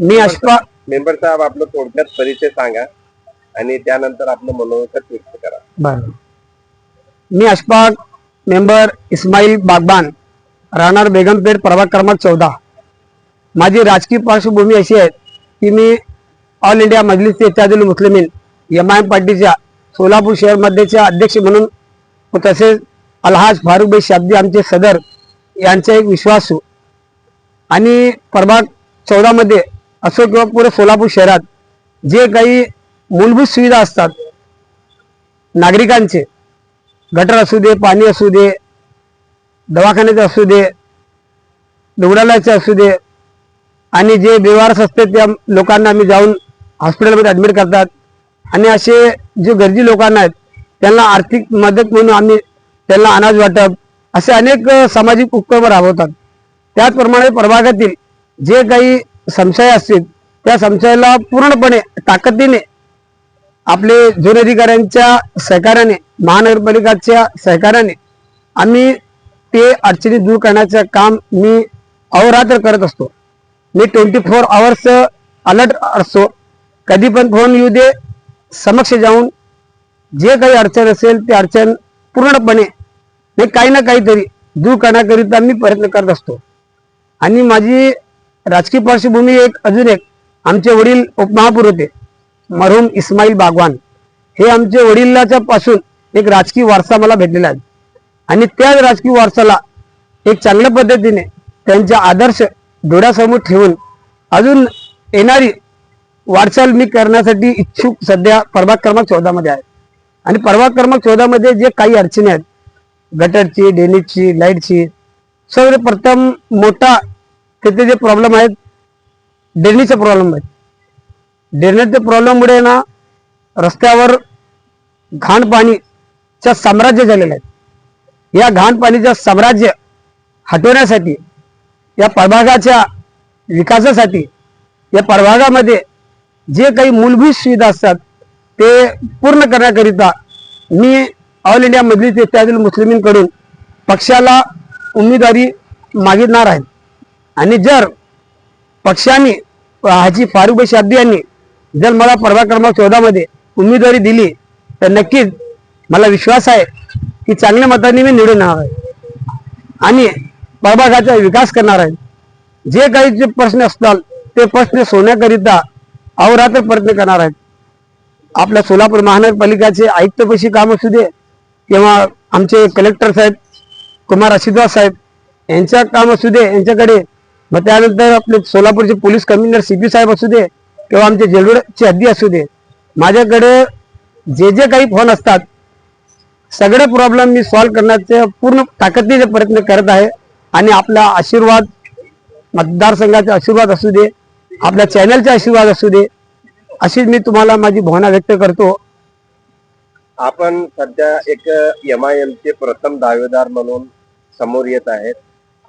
मी Ashfa member साहेब आपलं थोडक्यात परिचय सांगा आणि त्यानंतर आपलं मनोगत व्यक्त करा. बर. मी अशफाक मेंबर इस्माईल बागबान राहणार बेगमपेठ प्रभाग क्रमांक चौदा. माझी राजकीय पार्श्वभूमी अशी आहे की मी all India Majlis Ittehadul Muslimeen M I M पार्टीच्या सोलापूर शहरमध्येच्या अध्यक्ष म्हणून तसेच अलहाज फारुखभाई शाब्दी आमचे सदर यांचे एक विश्वासू. आणि प्रभाग चौदामध्ये असो किंवा पुरे सोलापूर शहरात जे काही मूलभूत सुविधा असतात नागरिकांचे गटर असू दे पाणी असू दे दवाखान्याचे असू दे रुग्णालयाचे असू दे आणि जे बेवारस असते त्या लोकांना आम्ही जाऊन हॉस्पिटलमध्ये ॲडमिट करतात. आणि असे जे गरजी लोकांना आहेत त्यांना आर्थिक मदत म्हणून आम्ही त्यांना अनाज वाटप असे अनेक सामाजिक उपक्रम राबवतात. त्याचप्रमाणे प्रभागातील जे काही संशय असतील त्या संशयाला पूर्णपणे ताकदीने आपले झोन अधिकाऱ्यांच्या सहकार्याने महानगरपालिकाच्या सहकार्याने आम्ही ते अडचणी दूर करण्याचं काम मी अहोरात्र करत असतो. मी ट्वेंटी फोर आवर्स अलर्ट असतो. कधी पण फोन येऊ दे समक्ष जाऊन जे काही अडचण असेल ते अडचण पूर्णपणे हे काही ना काहीतरी दूर करण्याकरिता मी प्रयत्न करत असतो. आणि माझी राजकीय पार्श्वभूमी एक अजून एक. आमचे वडील उपमहापूर होते. मरहूम इस्माईल बागवान. हे आमचे वडिलाच्या पासून एक राजकीय वारसा मला भेटलेला आहे. आणि त्या राजकीय वारसाला एक चांगल्या पद्धतीने त्यांच्या आदर्श डोळ्यासमोर ठेवून अजून येणारी वाटचाल मी करण्यासाठी इच्छुक सध्या प्रभाग क्रमांक चौदामध्ये आहे. आणि प्रभाग क्रमांक चौदामध्ये जे काही अडचणी आहेत गटरची ड्रेनेजची लाईटची सर्वप्रथम मोठा तिथे जे प्रॉब्लेम आहेत डेरणीचे प्रॉब्लेम आहेत. डेरणीच्या प्रॉब्लेममुळे ना रस्त्यावर घाण पाणीचं साम्राज्य झालेलं आहे या घाण पाणीचं साम्राज्य हटवण्यासाठी या प्रभागाच्या विकासासाठी या प्रभागामध्ये जे काही मूलभूत सुविधा असतात ते पूर्ण करण्याकरिता मी ऑल इंडिया मजलिस इत्यादी मुस्लिमींकडून पक्षाला उमेदवारी मागितणार आहे. आणि जर पक्षाने हाजी फारुख शाब्दी यांनी जर मला परवा क्रमांक चौदा मध्ये उमेदवारी दिली तर नक्कीच मला विश्वास आहे की चांगल्या मतांनी मी निवडून येणार आहे. आणि प्रभागाचा विकास करणार आहे. जे काही जे प्रश्न असतात ते प्रश्न सोन्याकरिता अहोरात्र प्रयत्न करणार आहेत आपल्या सोलापूर महानगरपालिकाचे आयुक्तपशी काम असू दे किंवा आमचे कलेक्टर साहेब कुमार आशीर्वाद साहेब यांच्या काम असू दे यांच्याकडे मग त्यानंतर आपले सोलापूरचे पोलीस कमिशनर सी पी साहेब असू दे किंवा आमचे जेलरोडची हद्दी असू दे माझ्याकडे जे जे काही फोन असतात सगळे प्रॉब्लेम मी सॉल्व्ह करण्याचे पूर्ण ताकदीचे प्रयत्न करत आहे. आणि आपला आशीर्वाद मतदारसंघाचा आशीर्वाद असू दे आपल्या चॅनलचा आशीर्वाद असू दे अशीच मी तुम्हाला माझी भावना व्यक्त करतो. आपण सध्या एक एम आय एम चे प्रथम दावेदार म्हणून समोर येत आहेत.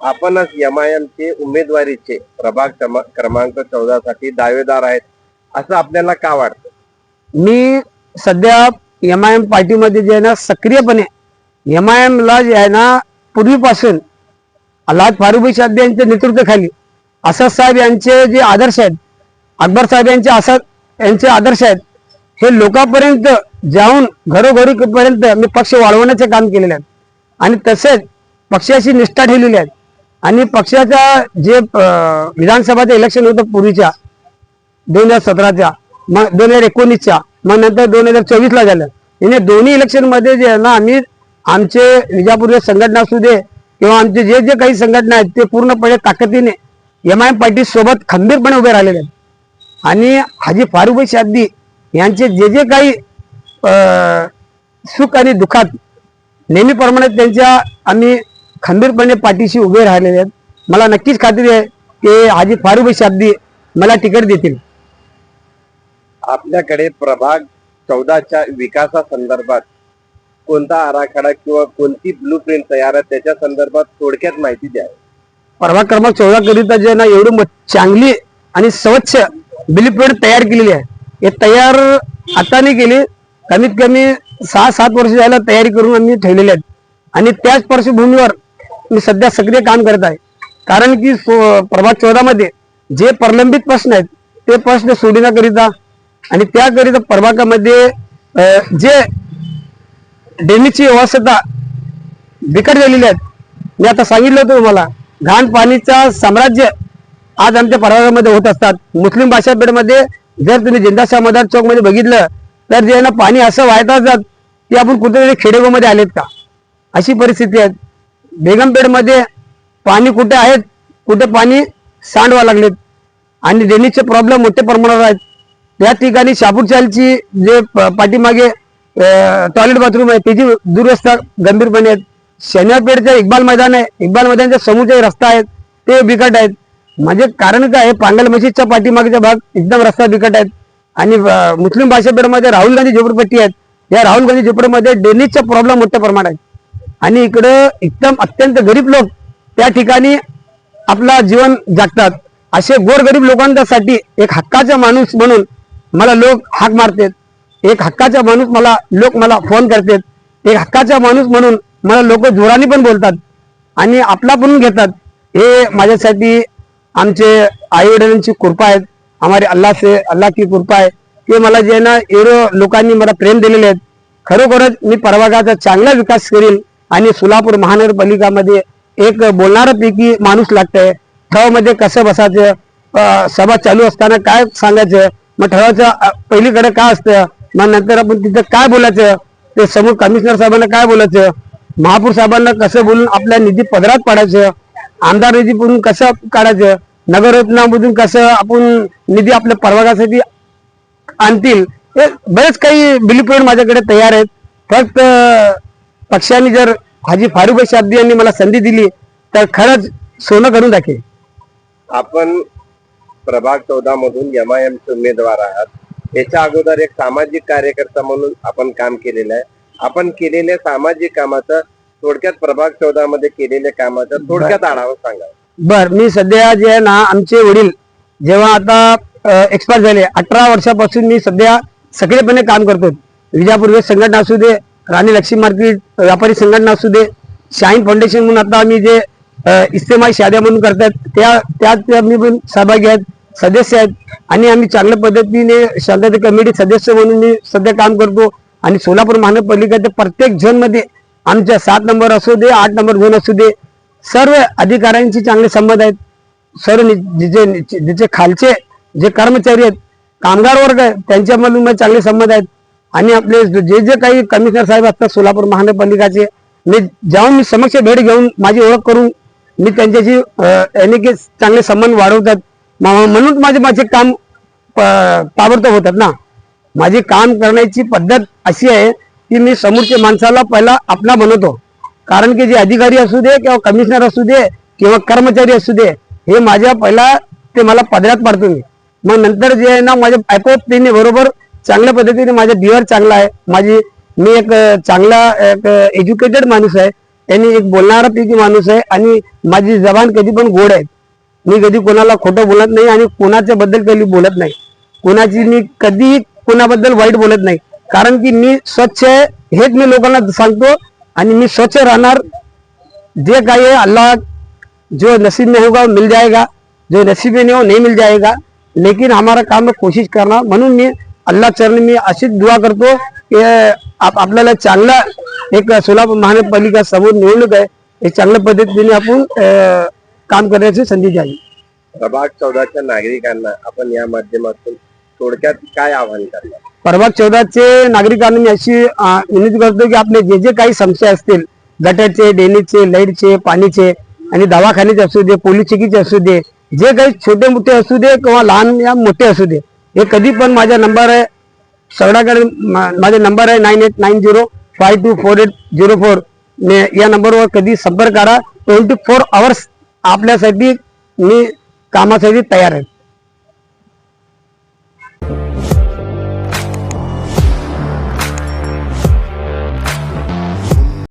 आपणच एम आय एम चे उमेदवारीचे प्रभाग क्रमा- क्रमांक चौदा साठी दावेदार आहेत. असं आपल्याला का वाटतं? मी सध्या एम आय एम पार्टीमध्ये जे आहे ना सक्रियपणे एम आय एम ला जे आहे ना पूर्वीपासून अल्लाद फारुखी शाद्दी यांच्या नेतृत्वाखाली असद साहेब यांचे जे आदर्श आहेत अकबर साहेब यांचे असद यांचे आदर्श आहेत हे लोकांपर्यंत जाऊन घरोघरी पर्यंत मी पक्ष वाढवण्याचे काम केलेले आहेत. आणि तसेच पक्षाशी निष्ठा ठेवलेली आहे आणि पक्षाच्या जे विधानसभाचं इलेक्शन होतं पूर्वीच्या दोन हजार सतराच्या मग दोन हजार एकोणीसच्या मग नंतर दोन हजार चोवीसला झालं. याने दोन्ही इलेक्शनमध्ये जे आहे ना आम्ही आमचे विजापूरच्या संघटना असू दे किंवा आमचे जे जे काही संघटना आहेत ते पूर्णपणे ताकदीने एम आय एम सोबत खंबीरपणे उभे राहिलेले आहेत. आणि हाजी फारुभाई शाद्दी यांचे जे जे काही सुख आणि दुःखात नेहमीप्रमाणे त्यांच्या आम्ही खंबीरपणे पाठीशी उभे राहिलेले आहेत. मला नक्कीच खात्री आहे की हाजी फारुख शाब्दी मला तिकीट देतील. आपल्याकडे प्रभाग चौदाच्या विकासासंदर्भात कोणता आराखडा किंवा कोणती ब्लू प्रिंट तयार आहे त्याच्या संदर्भात थोडक्यात माहिती द्या. प्रभाग क्रमांक चौदा करिता जे ना एवढी चांगली आणि स्वच्छ बिलीप्लेट तयार केलेली आहे. हे तयार आता नाही केली. कमीत कमी सहा सात वर्ष झालं तयारी करून आम्ही ठेवलेले आहेत. आणि त्याच पार्श्वभूमीवर मी सध्या सक्रिय काम करत आहे. कारण की सो- प्रभाग चौदा मध्ये जे प्रलंबित प्रश्न आहेत ते प्रश्न सोडविण्याकरिता आणि त्याकरिता प्रभागामध्ये जे ड्रेनेजची व्यवस्था बिकट झालेली आहेत. मी आता सांगितलं होतं तुम्हाला घाण पाणीचा साम्राज्य आज आमच्या प्रभागामध्ये होत असतात. मुस्लिम भाषापेठमध्ये जर तुम्ही जिंदाशाह मदार चौकमध्ये बघितलं तर जे ना पाणी असं वाहत असतात की आपण कुठेतरी खेडेगावमध्ये आलेत का? अशी परिस्थिती आहे. बेगमपेठमध्ये पाणी कुठे आहेत कुठे पाणी सांडवा लागलेत. आणि ड्रेनेजचे प्रॉब्लेम मोठ्या प्रमाणावर आहेत. त्या ठिकाणी शापूरचालची जे प- पाठीमागे टॉयलेट बाथरूम आहे त्याची दुरवस्था गंभीरपणे आहेत. शनिवारपेठचं इक्बाल मैदान आहे. इक्बाल मैदानच्या समोरचे रस्ता आहेत ते बिकट आहेत. म्हणजे कारण काय आहे पांगल मशीदच्या पाठीमागचा भाग एकदम रस्ता बिकट आहेत. आणि मुस्लिम भाषापेठमध्ये राहुल गांधी झोपडपट्टी आहेत. या राहुल गांधी झोपडीमध्ये ड्रेनेजचा प्रॉब्लेम मोठ्या प्रमाणात आहे आणि इकडं एकदम अत्यंत गरीब लोक त्या ठिकाणी आपला जीवन जगतात. असे गोरगरीब लोकांसाठी एक हक्काचा माणूस म्हणून मला लोक हाक मारतात. एक हक्काचा माणूस मला लोक मला फोन करतात. एक हक्काचा माणूस म्हणून मला लोक जोराने पण बोलतात आणि आपला पण घेतात. हे माझ्यासाठी आमचे आई वडिलांची कृपा आहेत. हमारे अल्ला से अल्लाह की कृपा आहे. ते मला जे आहे ना एवढं लोकांनी मला प्रेम दिलेले आहेत. खरोखरच मी प्रभागाचा चांगला विकास करीन. आणि सोलापूर महानगरपालिकामध्ये एक बोलणाऱ्यापैकी माणूस लागतंय. ठरावमध्ये कसं बसायचं? सभा चालू असताना काय सांगायचं? मग ठरावाचं पहिलीकडे काय असतं? मग नंतर आपण तिथं काय बोलायचं? ते समोर कमिशनर साहेबांना काय बोलायचं? महापौर साहेबांना कसं बोलून आपल्या निधी पदरात पाडायचं? आमदार निधी बोलून कसं काढायचं? नगररत्नामधून कसं आपण निधी आपल्या परवागासाठी आणतील? हे बरेच काही बिली माझ्याकडे तयार आहेत. फक्त पक्षाने जर हाजी फारुख शाब्दी यांनी मला संधी दिली तर खरंच सोनं करून दाखवेल आपण प्रभाग चौदा मधून एम आय चे उमेदवार आहात. याच्या अगोदर एक सामाजिक कार्यकर्ता म्हणून आपण काम केलेलं आहे. आपण केलेल्या सामाजिक कामाचा थोडक्यात प्रभाग चौदा मध्ये केलेल्या कामाचा थोडक्यात आढावा सांगा. बर मी सध्या जे आहे ना आमचे वडील जेव्हा आता एक्सपायर झाले अठरा वर्षापासून मी सध्या सक्रियपणे काम करतो विजापूर संघटना असू दे राणी लक्ष्मी मार्केट व्यापारी संघटना असू दे शाईन फाउंडेशन म्हणून आता आम्ही जे अ, इस्तेमाल शाद्या म्हणून करतात त्या त्यात मी पण सहभागी आहेत सदस्य आहेत. आणि आम्ही चांगल्या पद्धतीने शांतता कमिटी सदस्य म्हणून मी सध्या काम करतो. आणि सोलापूर महानगरपालिकेच्या प्रत्येक झोनमध्ये आमच्या सात नंबर असू दे आठ नंबर झोन असू दे सर्व अधिकाऱ्यांशी चांगले संबंध आहेत. सर्व नि- जे जे- खालचे जे कर्मचारी आहेत कामगार वर्ग आहे त्यांच्यामधून चांगले संबंध आहेत. आणि आपले जे जे काही कमिशनर साहेब असतात सोलापूर महानगरपालिकाचे मी जाऊन मी समक्ष भेट घेऊन माझी ओळख करून मी त्यांच्याशी याने की चांगले संबंध वाढवतात. म्हणून माझे माझे काम ताबडतोब होतात ना. माझी काम करण्याची पद्धत अशी आहे की मी समोरच्या माणसाला पहिला आपला बनवतो. कारण की जे अधिकारी असू दे किंवा कमिशनर असू दे किंवा कर्मचारी असू दे हे माझ्या पहिला ते मला पदरात पाडतो मी. मग नंतर जे आहे ना माझ्या आपोआप त्यांनी बरोबर चांगल्या पद्धतीने माझा बिहेवियर चांगला आहे. माझी मी एक चांगला एक एज्युकेटेड माणूस आहे. त्यांनी एक बोलणारा पैकी माणूस आहे. आणि माझी जबान कधी पण गोड आहे. मी कधी कोणाला खोटं बोलत नाही आणि कोणाच्या बद्दल कधी बोलत नाही. कोणाची मी कधीही कोणाबद्दल वाईट बोलत नाही. कारण की मी स्वच्छ आहे हेच मी लोकांना सांगतो. आणि मी स्वच्छ राहणार. जे काही आहे अल्लाह जो नसीब में होगा मिल जाएगा. जो नसीब में नहीं हो नहीं मिल जाएगा. लेकिन हमारा काम में कोशिश करना. म्हणून मी अल्लाह चरणी मी अशीच दुआ करतो की आप आपल्याला चांगला एक सोलापूर महानगरपालिका समोर निवडणूक आहे. एक चांगल्या पद्धतीने आपण काम करण्याची संधी द्यावी. प्रभाग चौदाच्या नागरिकांना आपण या माध्यमातून थोडक्यात काय आव्हान करणार? प्रभाग चौदाचे नागरिकांना मी अशी विनंती करतो की आपले जे जे काही समस्या असतील गटरचे ड्रेनेजचे लाईटचे पाणीचे आणि दवाखान्याचे असू दे पोलीस चेकीचे असू दे जे काही छोटे मोठे असू दे किंवा लहान या मोठे असू दे हे कधी पण माझा नंबर आहे. सगळ्याकडे मा- माझा नंबर आहे nine eight nine zero five two four eight zero four. या नंबरवर कधी संपर्क करा. ट्वेंटी फोर आवर्स आपल्यासाठी मी कामासाठी तयार आहे.